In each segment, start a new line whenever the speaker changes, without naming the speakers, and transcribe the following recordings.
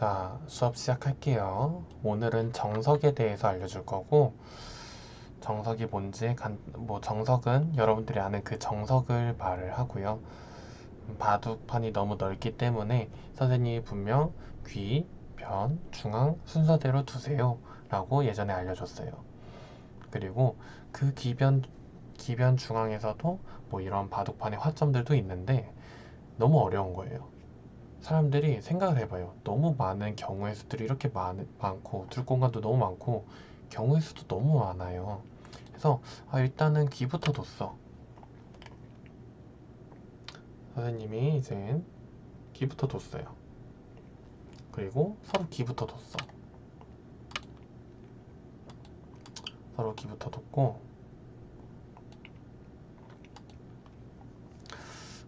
자, 수업 시작할게요. 오늘은 정석에 대해서 알려줄 거고, 정석이 뭔지, 간, 뭐, 정석은 여러분들이 아는 그 정석을 말을 하고요. 바둑판이 너무 넓기 때문에 선생님이 분명 귀, 변, 중앙 순서대로 두세요. 라고 예전에 알려줬어요. 그리고 그 기변, 기변 중앙에서도 뭐 이런 바둑판의 화점들도 있는데 너무 어려운 거예요. 사람들이 생각을 해봐요. 너무 많은 경우의 수들이 이렇게 많, 많고, 둘 공간도 너무 많고, 경우의 수도 너무 많아요. 그래서, 아, 일단은 귀부터 뒀어. 선생님이 이제 귀부터 뒀어요. 그리고 서로 귀부터 뒀어. 서로 귀부터 뒀고,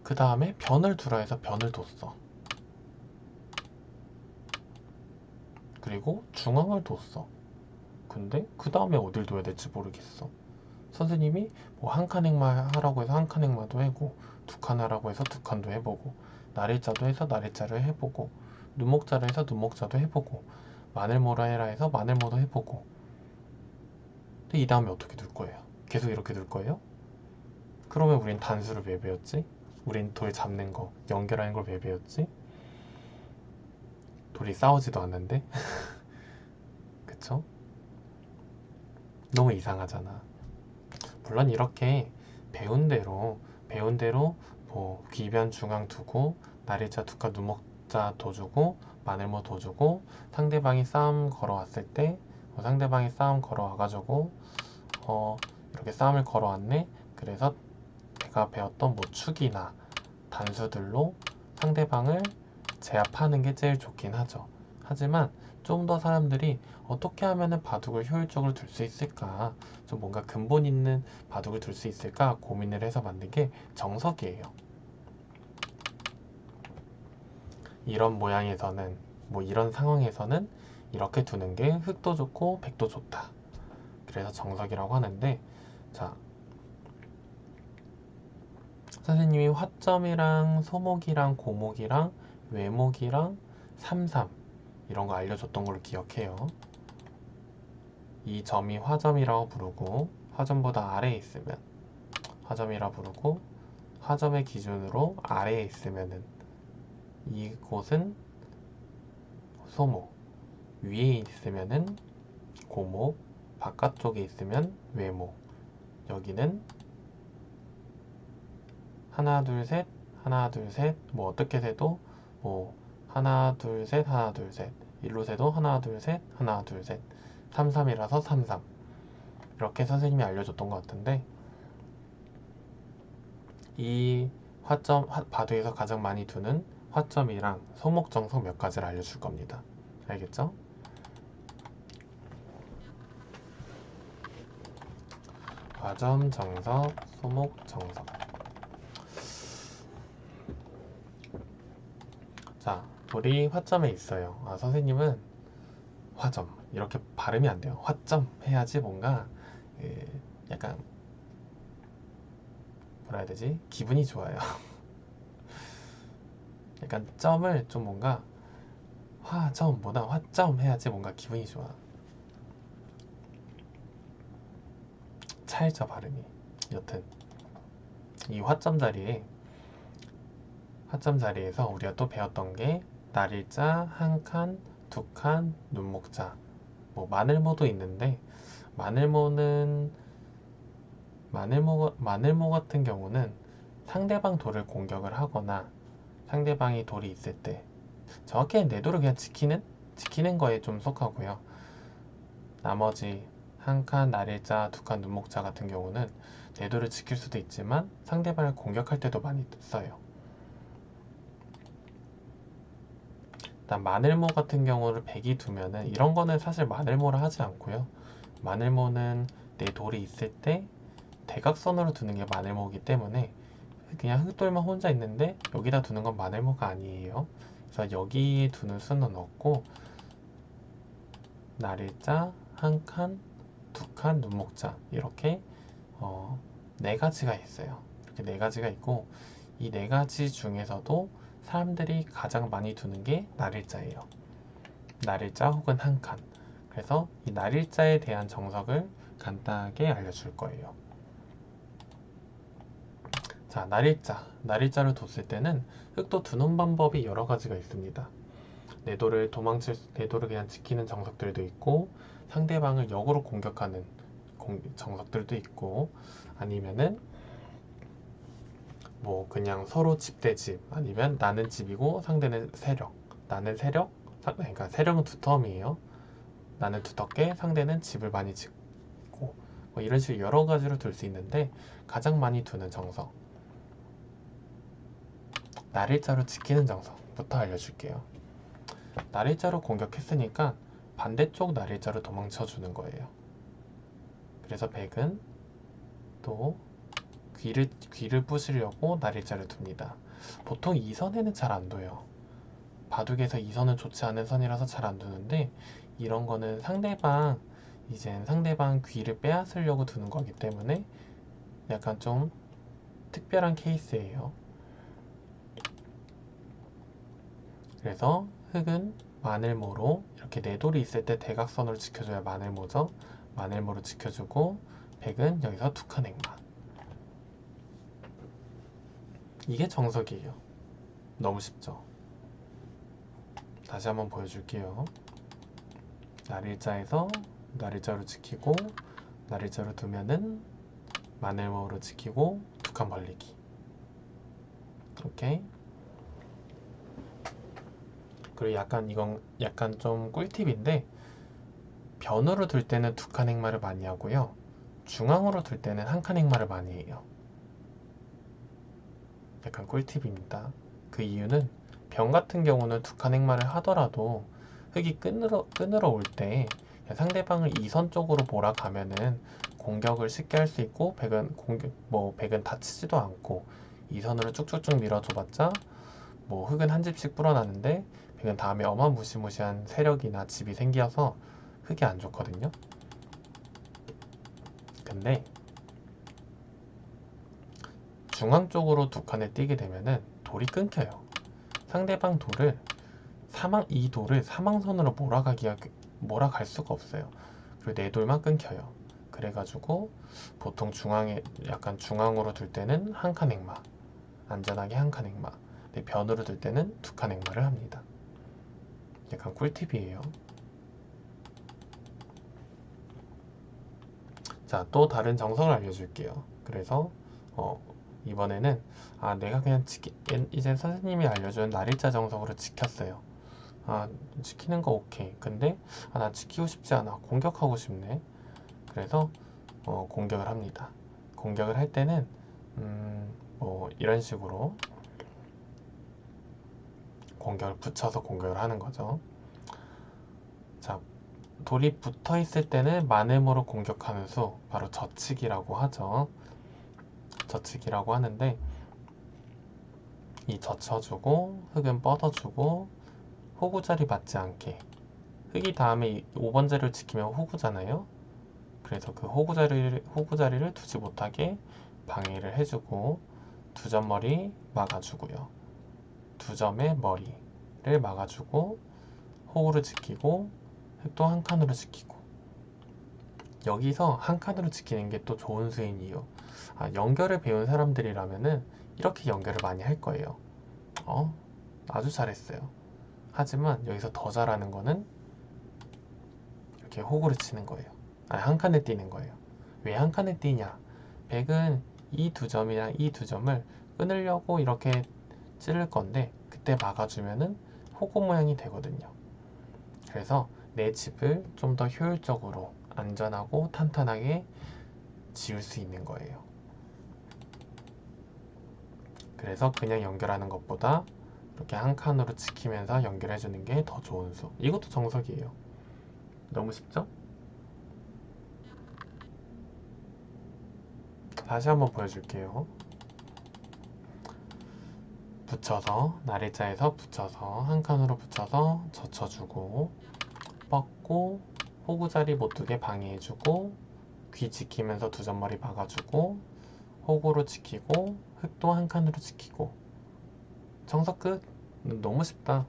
그 다음에 변을 두라 해서 변을 뒀어. 그리고 중앙을 뒀어. 근데 그 다음에 어딜 둬야 될지 모르겠어. 선생님이 뭐 한 칸 행마 하라고 해서 한 칸 행마도 해고 두 칸 하라고 해서 두 칸도 해보고 날일자도 해서 날일자를 해보고 눈목자를 해서 눈목자도 해보고 마늘모라 해라 해서 마늘모도 해보고 근데 이 다음에 어떻게 둘 거예요? 계속 이렇게 둘 거예요? 그러면 우린 단수를 왜 배웠지? 우린 돌 잡는 거, 연결하는 걸 왜 배웠지? 둘이 싸우지도 않는데? 그쵸? 너무 이상하잖아. 물론 이렇게 배운 대로, 배운 대로 뭐 귀변 중앙 두고 날일자 두칸 눈목자 둬주고 마늘모 둬주고 상대방이 싸움 걸어왔을 때 어, 상대방이 싸움 걸어와가지고 어 이렇게 싸움을 걸어왔네. 그래서 내가 배웠던 뭐 축이나 단수들로 상대방을 제압하는 게 제일 좋긴 하죠. 하지만 좀 더 사람들이 어떻게 하면 바둑을 효율적으로 둘 수 있을까, 좀 뭔가 근본 있는 바둑을 둘 수 있을까 고민을 해서 만든 게 정석이에요. 이런 모양에서는, 뭐 이런 상황에서는 이렇게 두는 게 흑도 좋고 백도 좋다. 그래서 정석이라고 하는데, 자, 선생님이 화점이랑 소목이랑 고목이랑 외목이랑 삼삼 이런 거 알려줬던 걸로 기억해요. 이 점이 화점이라고 부르고 화점보다 아래에 있으면 화점이라 부르고 화점의 기준으로 아래에 있으면은 이곳은 소목 위에 있으면은 고목 바깥쪽에 있으면 외목 여기는 하나 둘 셋 하나 둘 셋 뭐 어떻게 세도 뭐 하나 둘 셋 하나 둘 셋. 일로 세도 하나 둘 셋 하나 둘셋. 33이라서 33 이렇게 선생님이 알려줬던 것 같은데 이 화점 바둑에서 가장 많이 두는 화점이랑 소목 정석 몇 가지를 알려줄 겁니다. 알겠죠? 화점 정석 소목 정석 자 우리 화점에 있어요. 아, 선생님은 화점 이렇게 발음이 안 돼요. 화점 해야지 뭔가 그 약간 뭐라 해야 되지? 기분이 좋아요. 약간 점을 좀 뭔가 화점보다 화점 해야지 뭔가 기분이 좋아. 차이죠 발음이. 여튼 이 화점 자리에 화점 자리에서 우리가 또 배웠던 게 날일자, 한 칸, 두 칸, 눈목자. 뭐 마늘모도 있는데 마늘모는 마늘모 마늘모 같은 경우는 상대방 돌을 공격을 하거나 상대방이 돌이 있을 때 정확히 내 돌을 그냥 지키는 지키는 거에 좀 속하고요. 나머지 한 칸 날일자, 두 칸 눈목자 같은 경우는 내 돌을 지킬 수도 있지만 상대방을 공격할 때도 많이 써요. 일단 마늘모 같은 경우를 100이 두면은 이런 거는 사실 마늘모를 하지 않고요. 마늘모는 내 돌이 있을 때 대각선으로 두는 게 마늘모이기 때문에 그냥 흑돌만 혼자 있는데 여기다 두는 건 마늘모가 아니에요. 그래서 여기에 두는 수는 없고 날일자, 한 칸, 두 칸, 눈목자 이렇게 어, 네 가지가 있어요. 이렇게 네 가지가 있고 이 네 가지 중에서도 사람들이 가장 많이 두는 게 날일자예요. 날일자 혹은 한 칸. 그래서 이 날일자에 대한 정석을 간단하게 알려줄 거예요. 자, 날일자. 날일자를 뒀을 때는 흙도 두는 방법이 여러 가지가 있습니다. 내도를 도망칠, 내도를 그냥 지키는 정석들도 있고, 상대방을 역으로 공격하는 공- 정석들도 있고, 아니면은 뭐 그냥 서로 집 대 집, 아니면 나는 집이고 상대는 세력. 나는 세력, 상- 그러니까 세력은 두텀이에요. 나는 두텁게 상대는 집을 많이 짓고 뭐 이런 식으로 여러 가지로 둘 수 있는데 가장 많이 두는 정석 날일자로 지키는 정석부터 알려줄게요. 날일자로 공격했으니까 반대쪽 날일자로 도망쳐 주는 거예요. 그래서 백은 또 귀를 귀를 부시려고 날일자를 둡니다. 보통 이 선에는 잘 안 둬요. 바둑에서 이 선은 좋지 않은 선이라서 잘 안 두는데 이런 거는 상대방 이젠 상대방 귀를 빼앗으려고 두는 거기 때문에 약간 좀 특별한 케이스예요. 그래서 흙은 마늘모로 이렇게 내돌이 있을 때 대각선으로 지켜줘야 마늘모죠. 마늘모로 지켜주고 백은 여기서 두 칸 행마. 이게 정석이에요. 너무 쉽죠? 다시 한번 보여줄게요. 날일자에서 날일자로 지키고 날일자로 두면은 마늘모로 지키고 두 칸 벌리기. 오케이. 그리고 약간 이건 약간 좀 꿀팁인데 변으로 둘 때는 두 칸 행마를 많이 하고요. 중앙으로 둘 때는 한 칸 행마를 많이 해요. 약간 꿀팁입니다. 그 이유는 병 같은 경우는 두칸 행마를 하더라도 흙이 끈으로, 끈으로 올때 상대방을 이선 쪽으로 몰아가면은 공격을 쉽게 할 수 있고 백은 공격 뭐 백은 다치지도 않고 이선으로 쭉쭉쭉 밀어줘봤자 뭐 흙은 한 집씩 불어나는데 백은 다음에 어마무시무시한 세력이나 집이 생겨서 흙이 안 좋거든요. 근데 중앙 쪽으로 두 칸을 띄게 되면은 돌이 끊겨요. 상대방 돌을 사망 이 돌을 사망선으로 몰아가기가 몰아갈 수가 없어요. 그리고 내 돌만 끊겨요. 그래가지고 보통 중앙에 약간 중앙으로 둘 때는 한칸 행마, 안전하게 한칸 행마. 근데 변으로 둘 때는 두칸 행마를 합니다. 약간 꿀팁이에요. 자, 또 다른 정석을 알려줄게요. 그래서 어, 이번에는 아 내가 그냥 지키 옛- 이제 선생님이 알려준 날일자 정석으로 지켰어요. 아 지키는 거 오케이. 근데 아, 난 지키고 싶지 않아. 공격하고 싶네. 그래서 어, 공격을 합니다. 공격을 할 때는 음, 뭐 이런 식으로 공격을 붙여서 공격을 하는 거죠. 자, 돌이 붙어 있을 때는 마늘모로 공격하는 수, 바로 젖히기라고 하죠. 젖히기라고 하는데 이 젖혀주고 흙은 뻗어주고 호구 자리 맞지 않게 흙이 다음에 이 5번 자리를 지키면 호구잖아요. 그래서 그 호구 자리를 호구 자리를 두지 못하게 방해를 해주고 두 점 머리 막아주고요. 두 점의 머리를 막아주고 호구를 지키고 흙도 한 칸으로 지키고 여기서 한 칸으로 지키는 게 또 좋은 수인 이유 아, 연결을 배운 사람들이라면은 이렇게 연결을 많이 할 거예요. 어? 아주 잘했어요. 하지만 여기서 더 잘하는 거는 이렇게 호구를 치는 거예요. 아니, 한 칸에 띄는 거예요. 왜 한 칸에 띄냐? 백은 이 두 점이랑 이 두 점을 끊으려고 이렇게 찌를 건데 그때 막아주면은 호구 모양이 되거든요. 그래서 내 집을 좀 더 효율적으로 안전하고 탄탄하게 지을 수 있는 거예요. 그래서 그냥 연결하는 것보다 이렇게 한 칸으로 지키면서 연결해 주는 게 더 좋은 수. 이것도 정석이에요. 너무 쉽죠? 다시 한번 보여줄게요. 붙여서 날일자에서 붙여서 한 칸으로 붙여서 젖혀주고 뻗고 호구 자리 못 두게 방해해주고 귀 지키면서 두 점머리 막아주고 호구로 지키고 흙도 한 칸으로 지키고. 정석 끝. 너무 쉽다.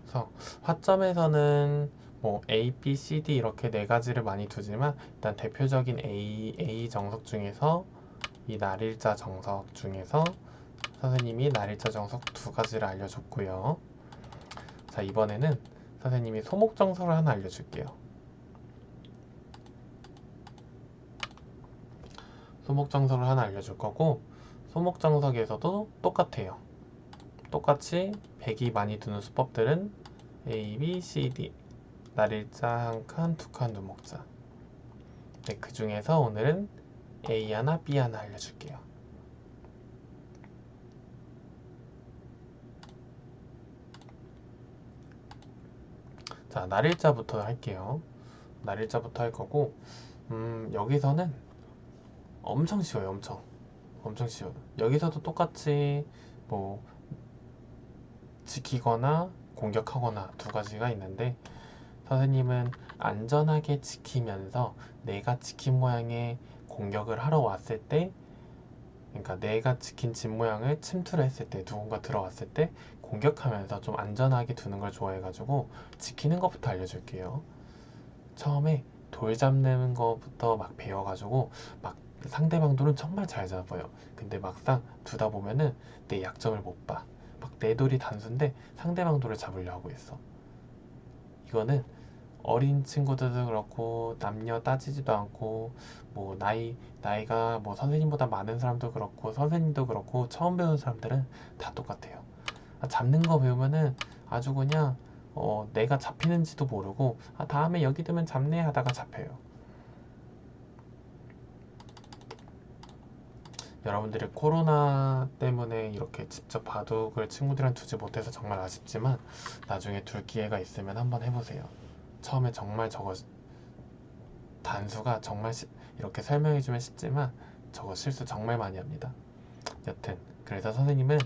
그래서 화점에서는 뭐 A, B, C, D 이렇게 네 가지를 많이 두지만 일단 대표적인 A, A 정석 중에서 이 날일자 정석 중에서 선생님이 날일자 정석 두 가지를 알려줬고요. 자 이번에는 선생님이 소목 정석을 하나 알려줄게요. 소목 정석을 하나 알려줄 거고 소목 정석에서도 똑같아요. 똑같이 100이 많이 두는 수법들은 A, B, C, D 날일자 한 칸, 두 칸 두목자 네, 그 중에서 오늘은 A 하나, B 하나 알려줄게요. 자, 날일자부터 할게요. 날일자부터 할 거고, 음, 여기서는 엄청 쉬워요, 엄청. 엄청 쉬워요. 여기서도 똑같이 뭐 지키거나 공격하거나 두 가지가 있는데 선생님은 안전하게 지키면서 내가 지킨 모양의 공격을 하러 왔을 때 그러니까 내가 지킨 집 모양을 침투를 했을 때 누군가 들어왔을 때 공격하면서 좀 안전하게 두는 걸 좋아해가지고 지키는 것부터 알려줄게요. 처음에 돌 잡는 것부터 막 배워가지고 막 상대방 돌은 정말 잘 잡아요. 근데 막상 두다 보면은 내 약점을 못 봐. 막 내 돌이 단수인데 상대방 돌을 잡으려 하고 있어. 이거는 어린 친구들도 그렇고 남녀 따지지도 않고 뭐 나이 나이가 뭐 선생님보다 많은 사람도 그렇고 선생님도 그렇고 처음 배우는 사람들은 다 똑같아요. 아, 잡는 거 배우면은 아주 그냥 어, 내가 잡히는지도 모르고 아, 다음에 여기 두면 잡네 하다가 잡혀요. 여러분들이 코로나 때문에 이렇게 직접 바둑을 친구들이랑 두지 못해서 정말 아쉽지만 나중에 둘 기회가 있으면 한번 해보세요. 처음에 정말 저거 단수가 정말 시- 이렇게 설명해주면 쉽지만 저거 실수 정말 많이 합니다. 여튼 그래서 선생님은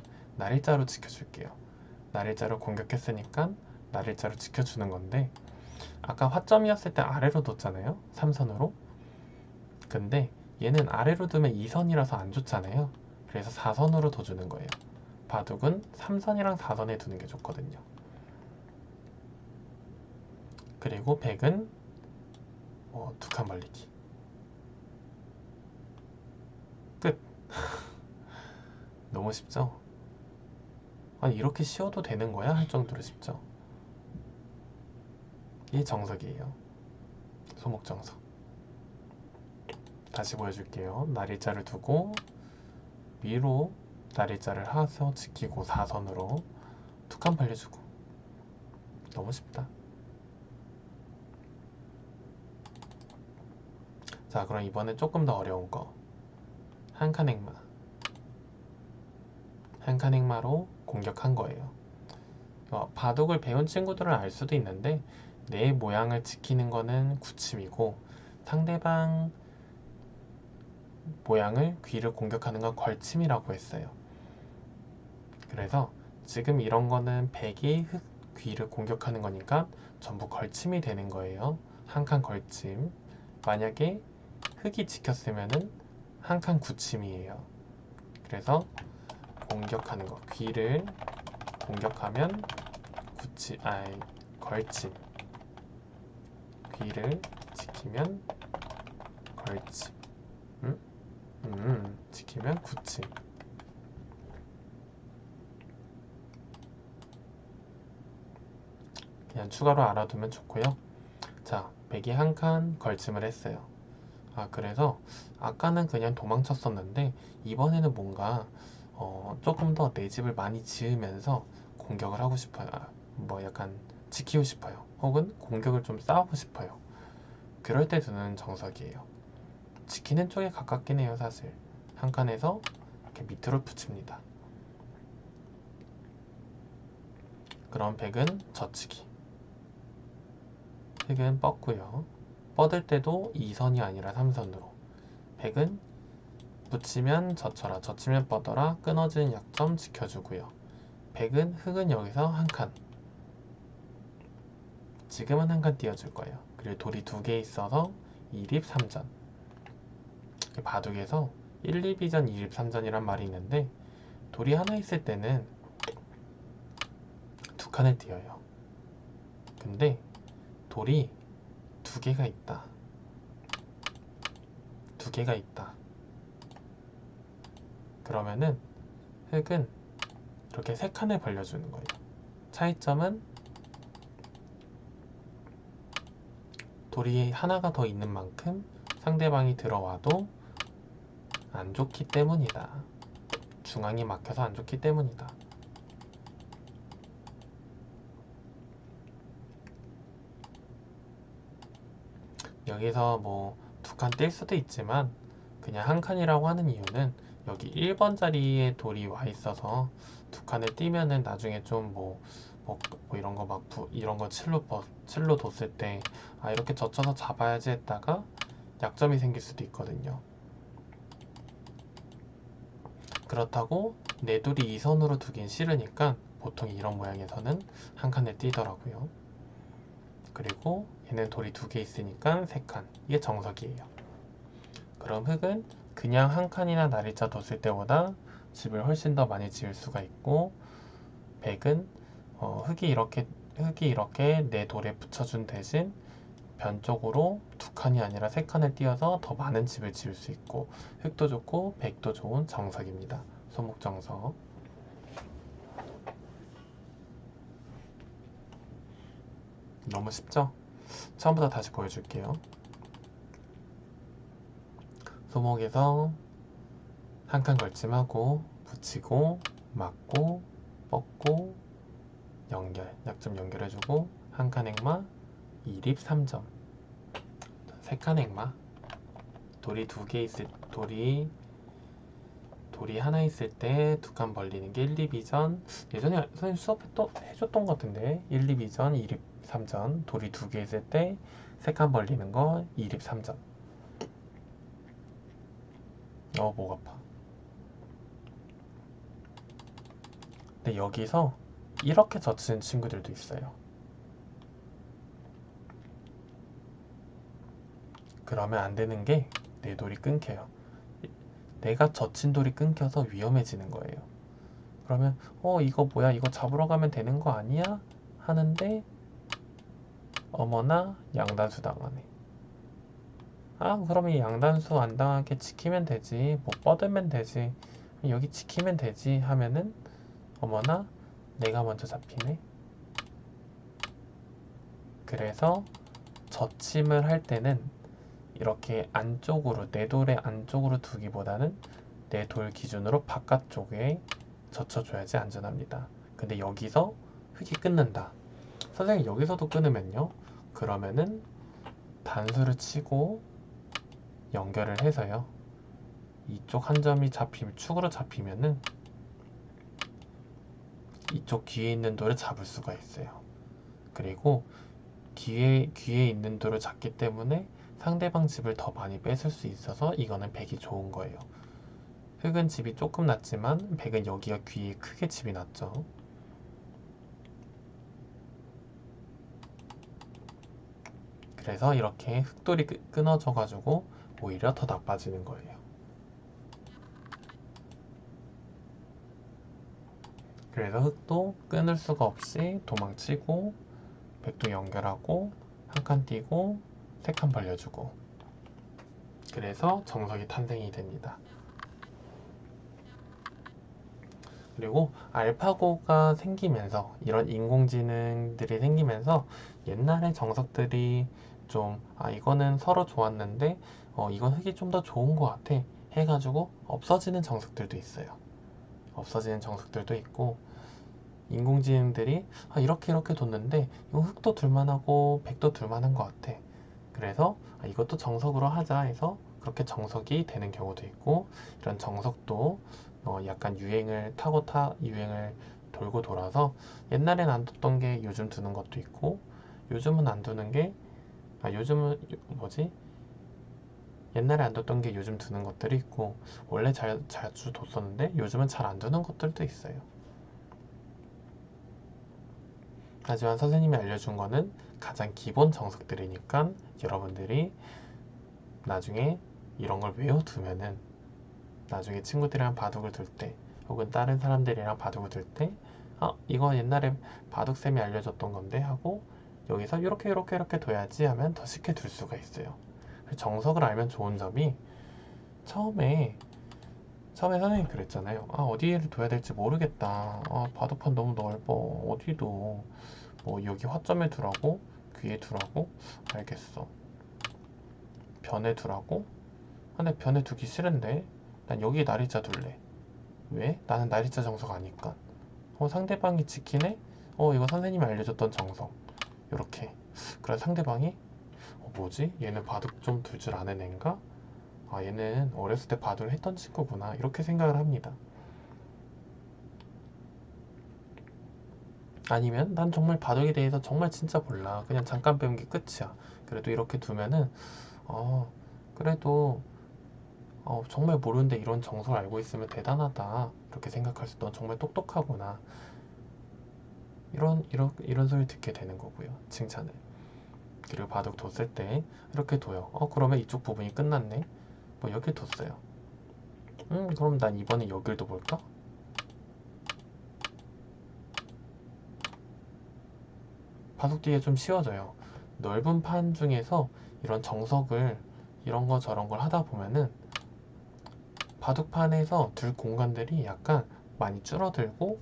날일자로 지켜줄게요. 날일자로 공격했으니까 날일자로 지켜주는 건데 아까 화점이었을 때 아래로 뒀잖아요. 삼선으로. 근데 얘는 아래로 두면 2선이라서 안 좋잖아요. 그래서 4선으로 둬주는 거예요. 바둑은 3선이랑 4선에 두는 게 좋거든요. 그리고 100은 뭐두칸 벌리기. 끝. 너무 쉽죠? 아니 이렇게 쉬워도 되는 거야? 할 정도로 쉽죠? 이게 정석이에요. 소목 정석. 다시 보여줄게요. 날일자를 두고 위로 날일자를 하서 지키고 사선으로 두칸 벌려주고 너무 쉽다. 자 그럼 이번엔 조금 더 어려운 거 한 칸 행마 한칸 행마로 공격한 거예요. 어, 바둑을 배운 친구들은 알 수도 있는데 내 모양을 지키는 거는 구침이고 상대방 모양을 귀를 공격하는 건 걸침이라고 했어요. 그래서 지금 이런 거는 백이 흙 귀를 공격하는 거니까 전부 걸침이 되는 거예요. 한 칸 걸침. 만약에 흙이 지켰으면은 한 칸 구침이에요. 그래서 공격하는 거 귀를 공격하면 구침 아이 걸침 귀를 지키면 걸침 음, 지키면 구침. 그냥 추가로 알아두면 좋고요. 자, 백이 한 칸 걸침을 했어요. 아, 그래서 아까는 그냥 도망쳤었는데 이번에는 뭔가 어, 조금 더 내 집을 많이 지으면서 공격을 하고 싶어요. 아, 뭐 약간 지키고 싶어요. 혹은 공격을 좀 쌓고 싶어요. 그럴 때 드는 정석이에요. 지키는 쪽에 가깝긴 해요, 사실. 한 칸에서 이렇게 밑으로 붙입니다. 그럼 백은 젖히기. 획은 뻗고요. 뻗을 때도 2선이 아니라 3선으로. 백은 붙이면 젖혀라, 젖히면 뻗어라, 끊어지는 약점 지켜주고요. 백은 흙은 여기서 한 칸. 지금은 한 칸 띄워줄 거예요. 그리고 돌이 두 개 있어서 2립 3전. 바둑에서 1, 2비전, 2립 3전이란 말이 있는데 돌이 하나 있을 때는 두 칸을 띄어요. 근데 돌이 두 개가 있다. 두 개가 있다. 그러면은 흙은 이렇게 세 칸을 벌려주는 거예요. 차이점은 돌이 하나가 더 있는 만큼 상대방이 들어와도 안 좋기 때문이다. 중앙이 막혀서 안 좋기 때문이다. 여기서 뭐 두 칸 뗄 수도 있지만 그냥 한 칸이라고 하는 이유는 여기 1번 자리에 돌이 와 있어서 두 칸을 띄면은 나중에 좀뭐 뭐, 뭐 이런 거 막 이런 거 칠로 버, 칠로 뒀을 때 아 이렇게 젖혀서 잡아야지 했다가 약점이 생길 수도 있거든요. 그렇다고 내 돌이 이 선으로 두긴 싫으니까 보통 이런 모양에서는 한 칸을 띄더라고요. 그리고 얘는 돌이 두 개 있으니까 세 칸. 이게 정석이에요. 그럼 흙은 그냥 한 칸이나 나리자 뒀을 때보다 집을 훨씬 더 많이 지을 수가 있고 백은 어, 흙이 이렇게 흙이 이렇게 내 돌에 붙여준 대신 변 쪽으로 두 칸이 아니라 세 칸을 띄어서 더 많은 집을 지을 수 있고 흙도 좋고 백도 좋은 정석입니다. 소목정석. 너무 쉽죠? 처음부터 다시 보여줄게요. 소목에서 한 칸 걸침하고 붙이고 막고 뻗고 연결 약점 연결해주고 한 칸 행마 2립 3점. 세 칸 행마. 돌이 두 개 있을 돌이 돌이 하나 있을 때 두 칸 벌리는 게 1, 2, 2전. 예전에 선생님 수업에 또 해줬던 것 같은데. 1, 2, 2전 2립 3전 돌이 두 개 있을 때 세 칸 벌리는 거 2립 3전 어, 목 아파. 근데 여기서 이렇게 젖히는 친구들도 있어요. 그러면 안 되는 게 내 돌이 끊겨요. 내가 젖힌 돌이 끊겨서 위험해지는 거예요. 그러면 어 이거 뭐야 이거 잡으러 가면 되는 거 아니야? 하는데 어머나 양단수 당하네. 아 그럼 이 양단수 안 당하게 지키면 되지 뭐 뻗으면 되지 여기 지키면 되지 하면은 어머나 내가 먼저 잡히네. 그래서 젖힘을 할 때는 이렇게 안쪽으로 내 돌의 안쪽으로 두기보다는 내 돌 기준으로 바깥쪽에 젖혀줘야지 안전합니다. 근데 여기서 흙이 끊는다. 선생님 여기서도 끊으면요? 그러면은 단수를 치고 연결을 해서요. 이쪽 한 점이 잡히면 축으로 잡히면은 이쪽 귀에 있는 돌을 잡을 수가 있어요. 그리고 귀에 귀에 있는 돌을 잡기 때문에 상대방 집을 더 많이 뺏을 수 있어서 이거는 백이 좋은 거예요. 흙은 집이 조금 낮지만 백은 여기가 귀에 크게 집이 낮죠. 그래서 이렇게 흙돌이 끊어져 가지고 오히려 더 나빠지는 거예요. 그래서 흙도 끊을 수가 없이 도망치고 백도 연결하고 한 칸 띄고 세 칸 벌려주고 그래서 정석이 탄생이 됩니다. 그리고 알파고가 생기면서 이런 인공지능들이 생기면서 옛날의 정석들이 좀 아 이거는 서로 좋았는데 어, 이건 흙이 좀 더 좋은 것 같아 해가지고 없어지는 정석들도 있어요. 없어지는 정석들도 있고 인공지능들이 아, 이렇게 이렇게 뒀는데 이거 흙도 둘만하고 백도 둘만한 것 같아. 그래서 아, 이것도 정석으로 하자 해서 그렇게 정석이 되는 경우도 있고 이런 정석도 어, 약간 유행을 타고 타 유행을 돌고 돌아서 옛날엔 안 뒀던 게 요즘 두는 것도 있고 요즘은 안 두는 게 아, 요즘은 뭐지 옛날에 안 뒀던 게 요즘 두는 것들이 있고 원래 잘, 자주 뒀었는데 요즘은 잘 안 두는 것들도 있어요. 하지만 선생님이 알려준 거는 가장 기본 정석들이니까 여러분들이 나중에 이런 걸 외워두면은 나중에 친구들이랑 바둑을 둘 때 혹은 다른 사람들이랑 바둑을 둘 때 아, 이거 옛날에 바둑쌤이 알려줬던 건데 하고 여기서 이렇게 이렇게 이렇게 둬야지 하면 더 쉽게 둘 수가 있어요. 정석을 알면 좋은 점이 처음에 처음에 선생님이 그랬잖아요. 아 어디를 둬야 될지 모르겠다. 아 바둑판 너무 넓어. 어디도 뭐 여기 화점에 두라고 귀에 두라고 알겠어. 변에 두라고? 아, 근데 변에 두기 싫은데 난 여기 날이자 둘래. 왜? 나는 날이자 정석 아니까. 어 상대방이 지키네? 어 이거 선생님이 알려줬던 정석. 이렇게. 그래 상대방이 어 뭐지? 얘는 바둑 좀 둘 줄 아는 애인가? 아 얘는 어렸을 때 바둑을 했던 친구구나. 이렇게 생각을 합니다. 아니면 난 정말 바둑에 대해서 정말 진짜 몰라. 그냥 잠깐 배운 게 끝이야. 그래도 이렇게 두면은 어 그래도 어, 정말 모르는데 이런 정석을 알고 있으면 대단하다. 이렇게 생각할 수도 넌 정말 똑똑하구나. 이런 이런 이런 소리 듣게 되는 거고요. 칭찬을. 그리고 바둑 뒀을 때 이렇게 둬요. 어 그러면 이쪽 부분이 끝났네. 뭐 여기 뒀어요. 음 그럼 난 이번에 여길 둬볼까? 바둑 뒤에 좀 쉬워져요. 넓은 판 중에서 이런 정석을 이런 거 저런 걸 하다 보면은 바둑판에서 둘 공간들이 약간 많이 줄어들고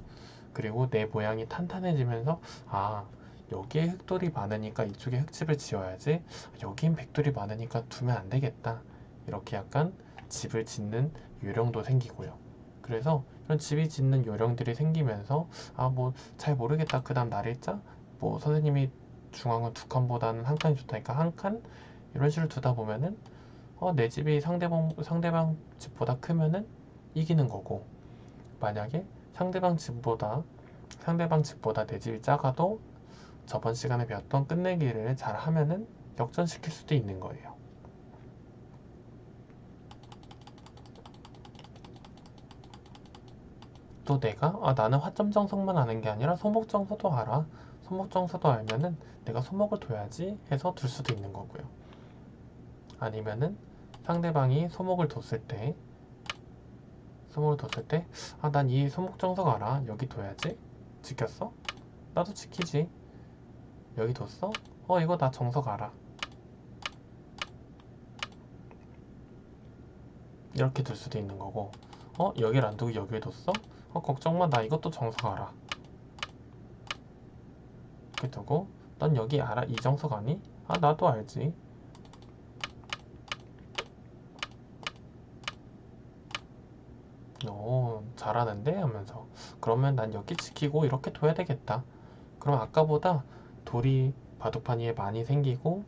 그리고 내 모양이 탄탄해지면서 아 여기에 흙돌이 많으니까 이쪽에 흙집을 지어야지. 여긴 백돌이 많으니까 두면 안 되겠다. 이렇게 약간 집을 짓는 요령도 생기고요. 그래서 이런 집이 짓는 요령들이 생기면서 아 뭐 잘 모르겠다. 그 다음 날일자. 뭐 선생님이 중앙은 두 칸보다는 한 칸이 좋다니까 한 칸? 이런 식으로 두다 보면은 어, 내 집이 상대방 상대방 집보다 크면은 이기는 거고. 만약에 상대방 집보다 상대방 집보다 내 집이 작아도 저번 시간에 배웠던 끝내기를 잘 하면은 역전시킬 수도 있는 거예요. 또 내가 아, 나는 화점 정석만 아는 게 아니라 소목 정석도 알아. 소목 정석도 알면은 내가 소목을 둬야지 해서 둘 수도 있는 거고요. 아니면은 상대방이 소목을 뒀을 때 소목을 뒀을 때 아 난 이 소목 정석 알아. 여기 둬야지. 지켰어? 나도 지키지. 여기 뒀어? 어 이거 나 정석 알아. 이렇게 둘 수도 있는 거고 어 여기를 안 두고 여기에 뒀어? 어 걱정마 나 이것도 정석 알아. 이렇게 두고 넌 여기 알아? 이 정석 아니? 아 나도 알지. 오, 잘하는데? 하면서 그러면 난 여기 지키고 이렇게 둬야 되겠다. 그럼 아까보다 돌이 바둑판 위에 많이 생기고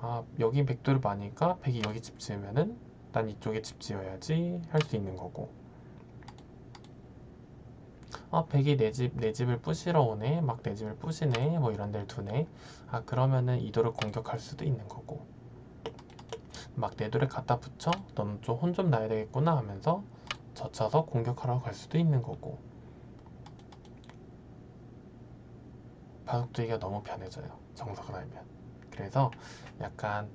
아, 여기 백돌이 많으니까 백이 여기 집 지으면은 난 이쪽에 집 지어야지 할 수 있는 거고 아, 백이 내 집, 내 집을 부시러 오네. 막 내 집을 부시네. 뭐 이런 데를 두네. 아, 그러면은 이 돌을 공격할 수도 있는 거고. 막 내 돌에 갖다 붙여? 너는 좀 혼 좀 나야 되겠구나 하면서 젖혀서 공격하러 갈 수도 있는 거고. 바둑두기가 너무 편해져요. 정석을 알면. 그래서 약간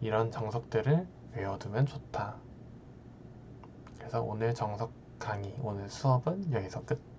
이런 정석들을 외워두면 좋다. 그래서 오늘 정석 강의, 오늘 수업은 여기서 끝.